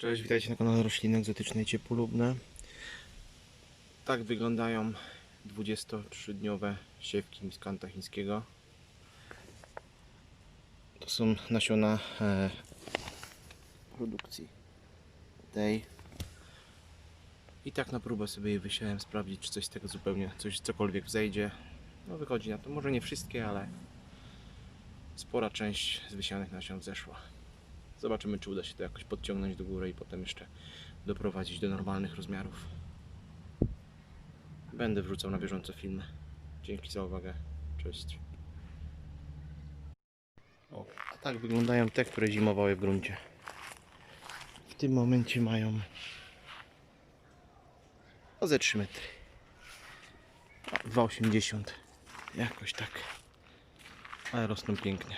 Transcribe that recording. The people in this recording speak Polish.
Cześć, witajcie na kanale Rośliny Egzotyczne i Ciepłolubne. Tak wyglądają 23-dniowe siewki miskanta chińskiego. To są nasiona e, produkcji tej. I tak na próbę sobie je wysiałem, sprawdzić czy coś z tego zupełnie, coś cokolwiek wzejdzie. No wychodzi na to, może nie wszystkie, ale spora część z wysianych nasion wzeszła. Zobaczymy, czy uda się to jakoś podciągnąć do góry i potem jeszcze doprowadzić do normalnych rozmiarów. Będę wrzucał na bieżąco filmy. Dzięki za uwagę. Cześć. O, a tak wyglądają te, które zimowały w gruncie. W tym momencie mają o ze 3 metry. A, 2,80 jakoś tak. Ale rosną pięknie.